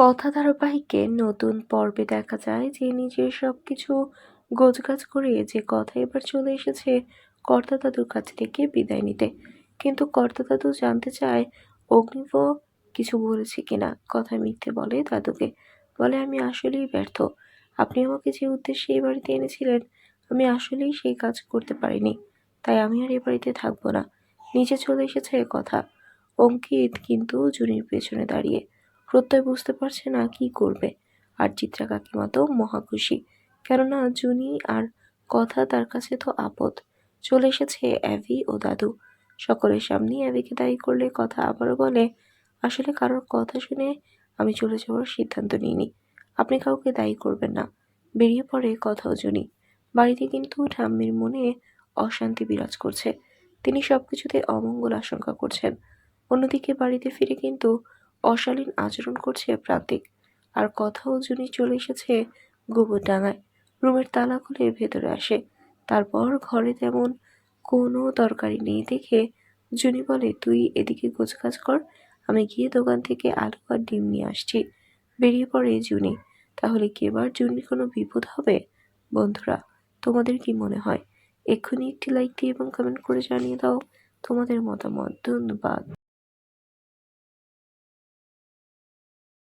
কথা ধারাবাহিকে নতুন পর্বে দেখা যায় যে নিজের সবকিছু গোছগাছ করে যে কথা এবার চলে এসেছে কর্তা দাদুর কাছ থেকে বিদায় নিতে। কিন্তু কর্তা দাদু জানতে চায়, অগ্নিব কিছু বলেছে কিনা? কথা মিথ্যে বলে দাদুকে। বলে, আমি আসলেই ব্যর্থ। আপনি আমাকে যে উদ্দেশ্যে এই বাড়িতে এনেছিলেন, আমি আসলেই সেই কাজ করতে পারিনি। তাই আমি আর এ বাড়িতে থাকব না। নিচে চলে এসেছে কথা। অঙ্কিত কিন্তু জুনির পেছনে দাঁড়িয়ে প্রত্যয় বুঝতে পারছে না কি করবে। আর চিত্রা কাকিমা তো মহা খুশি। কেননা জুনি আর কথা তার কাছে তো আপদ। চলে এসেছে অ্যাভি ও দাদু। সকলের সামনেই অ্যাভিকে দায়ী করলে কথা আবারও বলে, আসলে কারোর কথা শুনে আমি চলে যাওয়ার সিদ্ধান্ত নিইনি। আপনি কাউকে দায়ী করবেন না। বেরিয়ে পড়ে কথাও জুনি। বাড়িতে কিন্তু ঠাম্মির মনে অশান্তি বিরাজ করছে। তিনি সবকিছুতে অমঙ্গল আশঙ্কা করছেন। অন্যদিকে বাড়িতে ফিরে কিন্তু অশালীন আচরণ করছে প্রান্তিক। আর কথাও জুনি চলে এসেছে গোবর ডাঙায়, রুমের তালা খুলে ভেতরে আসে। তারপর ঘরে তেমন কোনো তরকারি নেই দেখে জুনি বলে, তুই এদিকে গোছগাছ কর, আমি গিয়ে দোকান থেকে আলু আর ডিম নিয়ে আসছি। বেরিয়ে পড়ে জুনি। তাহলে কি এবার জুনির কোনো বিপদ হবে? বন্ধুরা, তোমাদের কি মনে হয়? এক্ষুনি একটি লাইক দিয়ে এবং কমেন্ট করে জানিয়ে দাও তোমাদের মতামত। ধন্যবাদ।